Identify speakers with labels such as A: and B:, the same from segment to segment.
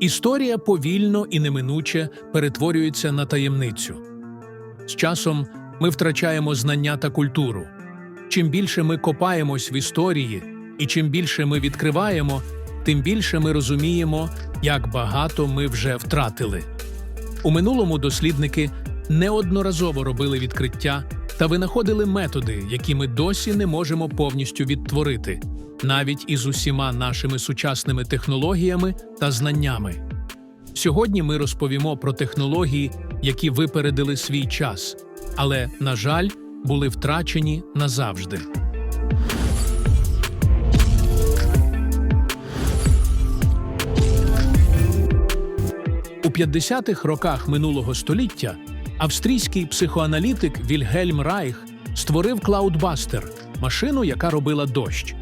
A: Історія повільно і неминуче перетворюється на таємницю. З часом ми втрачаємо знання та культуру. Чим більше ми копаємось в історії, і чим більше ми відкриваємо, тим більше ми розуміємо, як багато ми вже втратили. У минулому дослідники неодноразово робили відкриття та винаходили методи, які ми досі не можемо повністю відтворити, навіть із усіма нашими сучасними технологіями та знаннями. Сьогодні ми розповімо про технології, які випередили свій час, але, на жаль, були втрачені назавжди. У 50-х роках минулого століття австрійський психоаналітик Вільгельм Райх створив Cloudbuster – машину, яка робила дощ.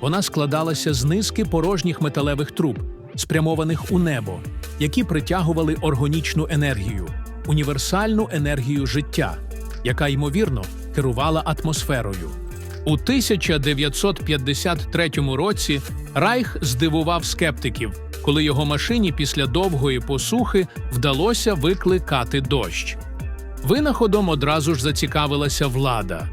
A: Вона складалася з низки порожніх металевих труб, спрямованих у небо, які притягували органічну енергію, універсальну енергію життя, яка, ймовірно, керувала атмосферою. У 1953 році Райх здивував скептиків, коли його машині після довгої посухи вдалося викликати дощ. Винаходом одразу ж зацікавилася влада.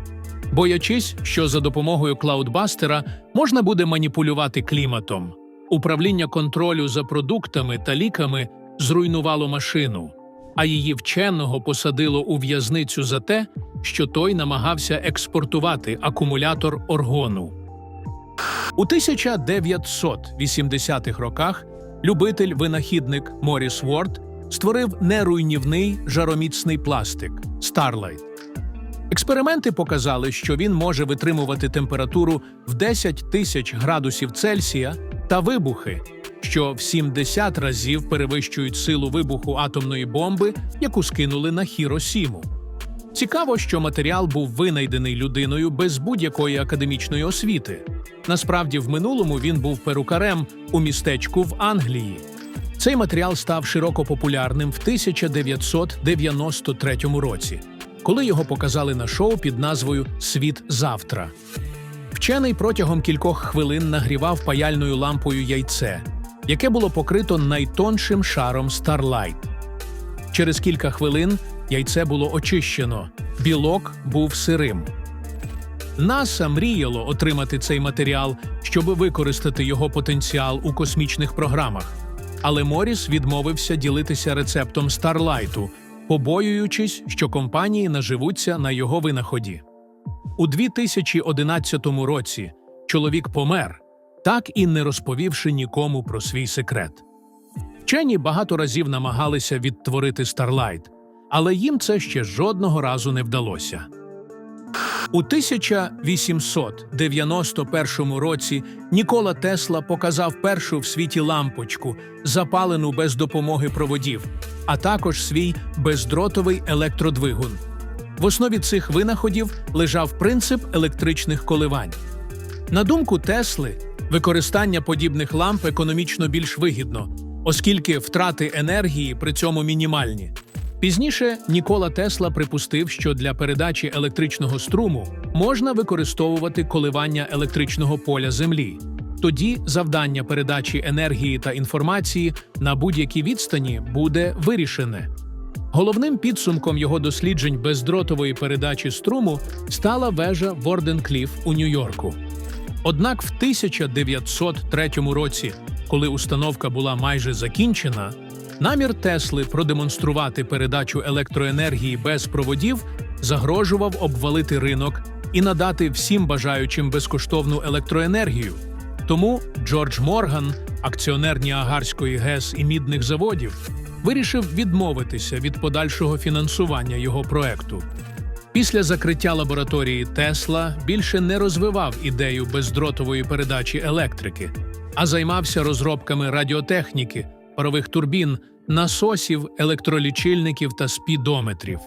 A: Боячись, що за допомогою клаудбастера можна буде маніпулювати кліматом. Управління контролю за продуктами та ліками зруйнувало машину, а її вченого посадило у в'язницю за те, що той намагався експортувати акумулятор оргону. У 1980-х роках любитель-винахідник Моріс Уорд створив неруйнівний жароміцний пластик Starlight. Експерименти показали, що він може витримувати температуру в 10 тисяч градусів Цельсія та вибухи, що в 70 разів перевищують силу вибуху атомної бомби, яку скинули на Хіросіму. Цікаво, що матеріал був винайдений людиною без будь-якої академічної освіти. Насправді, в минулому він був перукарем у містечку в Англії. Цей матеріал став широко популярним в 1993 році, коли його показали на шоу під назвою Світ завтра. Вчений протягом кількох хвилин нагрівав паяльною лампою яйце, яке було покрито найтоншим шаром Starlight. Через кілька хвилин яйце було очищено, білок був сирим. НАСА мріяло отримати цей матеріал, щоб використати його потенціал у космічних програмах. Але Моріс відмовився ділитися рецептом Старлайту, побоюючись, що компанії наживуться на його винаході. У 2011 році чоловік помер, так і не розповівши нікому про свій секрет. Вчені багато разів намагалися відтворити Starlight, але їм це ще жодного разу не вдалося. У 1891 році Нікола Тесла показав першу в світі лампочку, запалену без допомоги проводів, а також свій бездротовий електродвигун. В основі цих винаходів лежав принцип електричних коливань. На думку Тесли, використання подібних ламп економічно більш вигідно, оскільки втрати енергії при цьому мінімальні. Пізніше Нікола Тесла припустив, що для передачі електричного струму можна використовувати коливання електричного поля Землі. Тоді завдання передачі енергії та інформації на будь-якій відстані буде вирішене. Головним підсумком його досліджень бездротової передачі струму стала вежа Ворденкліф у Нью-Йорку. Однак в 1903 році, коли установка була майже закінчена, намір Тесли продемонструвати передачу електроенергії без проводів загрожував обвалити ринок і надати всім бажаючим безкоштовну електроенергію. Тому Джордж Морган, акціонер Ніагарської ГЕС і мідних заводів, вирішив відмовитися від подальшого фінансування його проекту. Після закриття лабораторії Тесла більше не розвивав ідею бездротової передачі електрики, а займався розробками радіотехніки, парових турбін, насосів, електролічильників та спідометрів.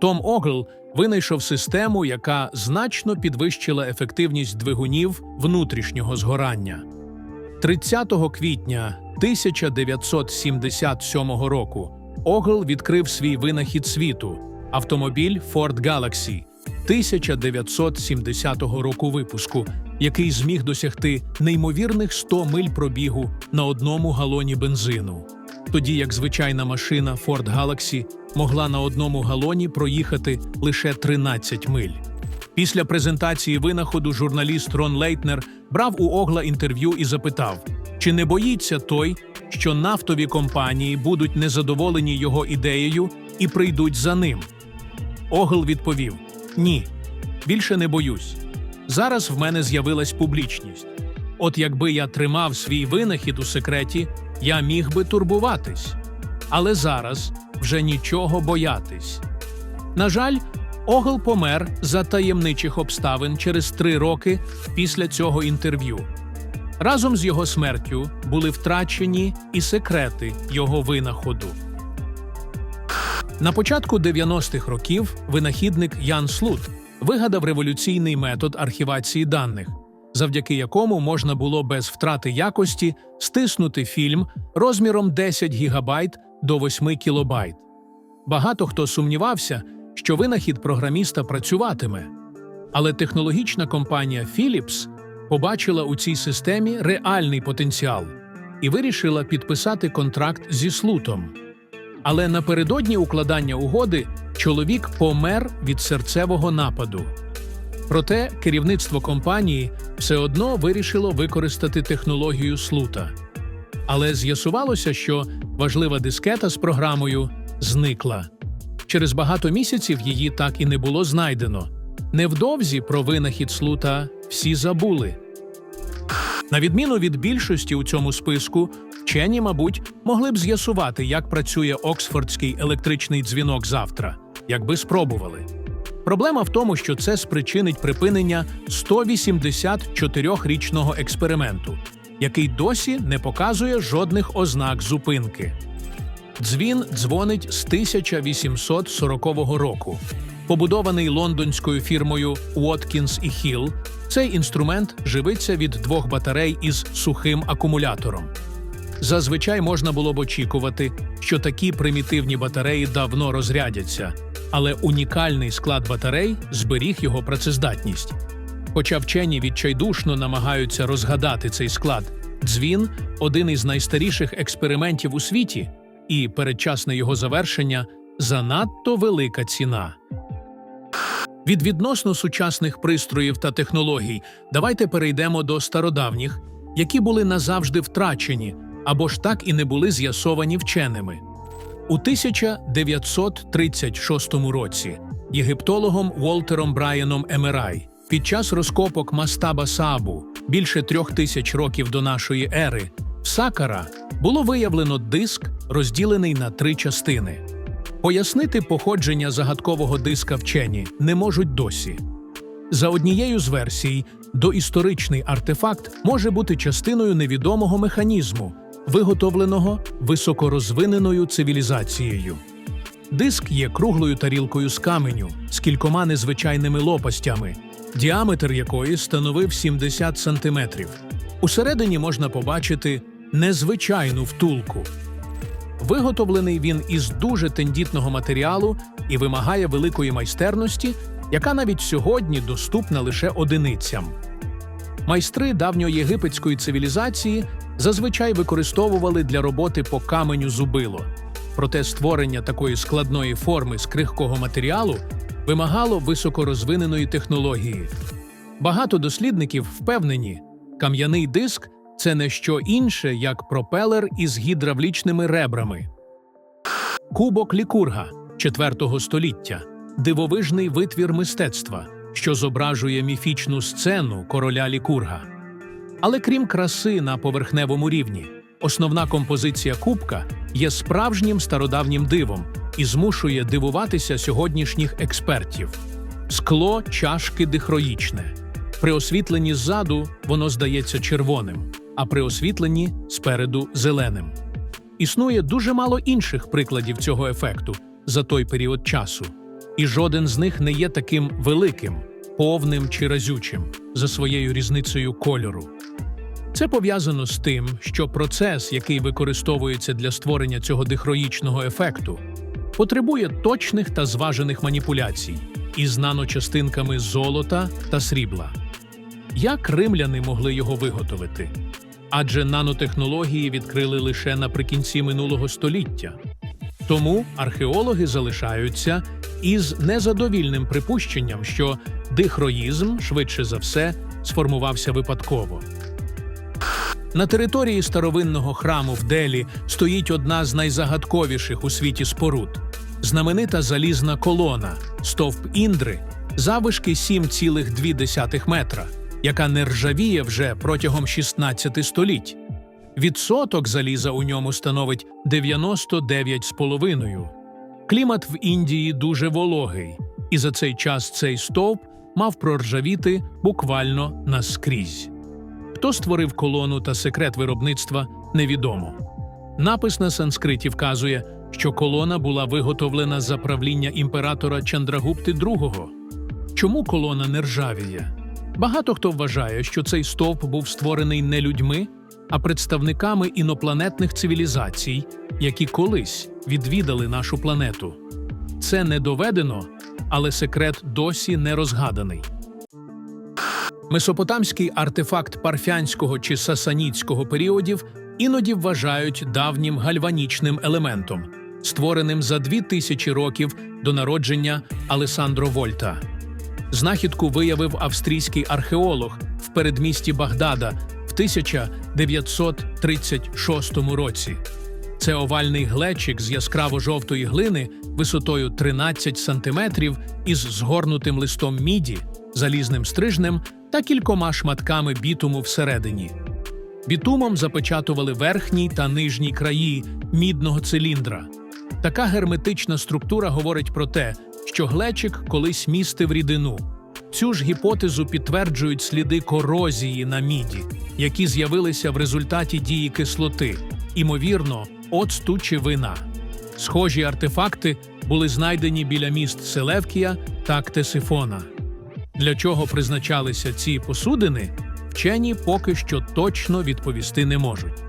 A: Том Огл винайшов систему, яка значно підвищила ефективність двигунів внутрішнього згорання. 30 квітня 1977 року Огл відкрив свій винахід світу автомобіль Ford Galaxy, 1970 року випуску, який зміг досягти неймовірних 100 миль пробігу на одному галоні бензину, тоді як звичайна машина Ford Galaxy могла на одному галоні проїхати лише 13 миль. Після презентації винаходу журналіст Рон Лейтнер брав у Огла інтерв'ю і запитав, чи не боїться той, що нафтові компанії будуть незадоволені його ідеєю і прийдуть за ним. Огл відповів: Ні, більше не боюсь. Зараз в мене з'явилась публічність. От якби я тримав свій винахід у секреті, я міг би турбуватись. Але зараз вже нічого боятись. На жаль, Огл помер за таємничих обставин через три роки після цього інтерв'ю. Разом з його смертю були втрачені і секрети його винаходу. На початку 90-х років винахідник Ян Слут вигадав революційний метод архівації даних, завдяки якому можна було без втрати якості стиснути фільм розміром 10 гігабайт до 8 кілобайт. Багато хто сумнівався, що винахід програміста працюватиме. Але технологічна компанія Philips побачила у цій системі реальний потенціал і вирішила підписати контракт зі Слутом. Але напередодні укладання угоди чоловік помер від серцевого нападу. Проте керівництво компанії все одно вирішило використати технологію Слута. Але з'ясувалося, що важлива дискета з програмою зникла. Через багато місяців її так і не було знайдено. Невдовзі про винахід Слута всі забули. На відміну від більшості у цьому списку, вчені, мабуть, могли б з'ясувати, як працює Оксфордський електричний дзвінок завтра, якби спробували. Проблема в тому, що це спричинить припинення 184-річного експерименту, який досі не показує жодних ознак зупинки. Дзвін дзвонить з 1840 року. Побудований лондонською фірмою Watkins і Hill, цей інструмент живиться від двох батарей із сухим акумулятором. Зазвичай можна було б очікувати, що такі примітивні батареї давно розрядяться, але унікальний склад батарей зберіг його працездатність. Хоча вчені відчайдушно намагаються розгадати цей склад, дзвін один із найстаріших експериментів у світі, і передчасне його завершення занадто велика ціна. Від відносно сучасних пристроїв та технологій давайте перейдемо до стародавніх, які були назавжди втрачені або ж так і не були з'ясовані вченими. У 1936 році єгиптологом Волтером Брайаном Емерай під час розкопок мастаба Сабу більше трьох тисяч років до нашої ери в Сакара було виявлено диск, розділений на три частини. Пояснити походження загадкового диска вчені не можуть досі. За однією з версій, доісторичний артефакт може бути частиною невідомого механізму, виготовленого високорозвиненою цивілізацією. Диск є круглою тарілкою з каменю з кількома незвичайними лопастями, діаметр якої становив 70 сантиметрів. Усередині можна побачити незвичайну втулку. Виготовлений він із дуже тендітного матеріалу і вимагає великої майстерності, яка навіть сьогодні доступна лише одиницям. Майстри давньоєгипетської цивілізації зазвичай використовували для роботи по каменю зубило. Проте створення такої складної форми з крихкого матеріалу вимагало високорозвиненої технології. Багато дослідників впевнені, кам'яний диск це не що інше, як пропелер із гідравлічними ребрами. Кубок лікурга 4 століття дивовижний витвір мистецтва, що зображує міфічну сцену короля лікурга. Але крім краси на поверхневому рівні, основна композиція кубка є справжнім стародавнім дивом і змушує дивуватися сьогоднішніх експертів. Скло чашки дихроїчне. При освітленні ззаду воно здається червоним, а при освітленні спереду зеленим. Існує дуже мало інших прикладів цього ефекту за той період часу, і жоден з них не є таким великим, повним чи разючим за своєю різницею кольору. Це пов'язано з тим, що процес, який використовується для створення цього дихроїчного ефекту, потребує точних та зважених маніпуляцій, із наночастинками золота та срібла. Як римляни могли його виготовити? Адже нанотехнології відкрили лише наприкінці минулого століття. Тому археологи залишаються із незадовільним припущенням, що дихроїзм, швидше за все, сформувався випадково. На території старовинного храму в Делі стоїть одна з найзагадковіших у світі споруд знаменита залізна колона стовп Індри завишки 7,2 метра, яка не ржавіє вже протягом 16 століть. Відсоток заліза у ньому становить 99,5. Клімат в Індії дуже вологий, і за цей час цей стовп мав проржавіти буквально наскрізь. Хто створив колону та секрет виробництва, невідомо. Напис на санскриті вказує, що колона була виготовлена за правління імператора Чандрагупти II. Чому колона не ржавіє? Багато хто вважає, що цей стовп був створений не людьми, а представниками інопланетних цивілізацій, які колись відвідали нашу планету. Це не доведено, але секрет досі не розгаданий. Месопотамський артефакт парфянського чи сасанітського періодів іноді вважають давнім гальванічним елементом, створеним за дві тисячі років до народження Алесандро Вольта. Знахідку виявив австрійський археолог в передмісті Багдада в 1936 році. Це овальний глечик з яскраво-жовтої глини висотою 13 сантиметрів із згорнутим листом міді, залізним стрижнем та кількома шматками бітуму всередині. Бітумом запечатували верхній та нижній краї мідного циліндра. Така герметична структура говорить про те, що глечик колись містив рідину. Цю ж гіпотезу підтверджують сліди корозії на міді, які з'явилися в результаті дії кислоти, імовірно, оцту чи вина. Схожі артефакти були знайдені біля міст Селевкія та Ктесифона. Для чого призначалися ці посудини, вчені поки що точно відповісти не можуть.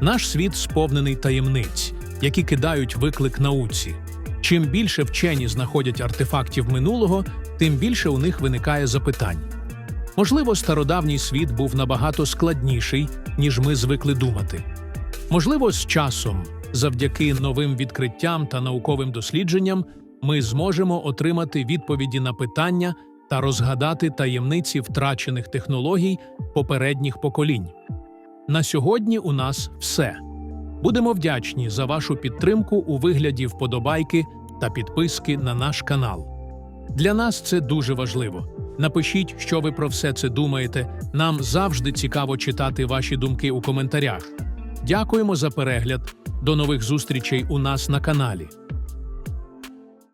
A: Наш світ сповнений таємниць, які кидають виклик науці. Чим більше вчені знаходять артефактів минулого, тим більше у них виникає запитань. Можливо, стародавній світ був набагато складніший, ніж ми звикли думати. Можливо, з часом, завдяки новим відкриттям та науковим дослідженням, ми зможемо отримати відповіді на питання та розгадати таємниці втрачених технологій попередніх поколінь. На сьогодні у нас все. Будемо вдячні за вашу підтримку у вигляді вподобайки та підписки на наш канал. Для нас це дуже важливо. Напишіть, що ви про все це думаєте. Нам завжди цікаво читати ваші думки у коментарях. Дякуємо за перегляд. До нових зустрічей у нас на каналі.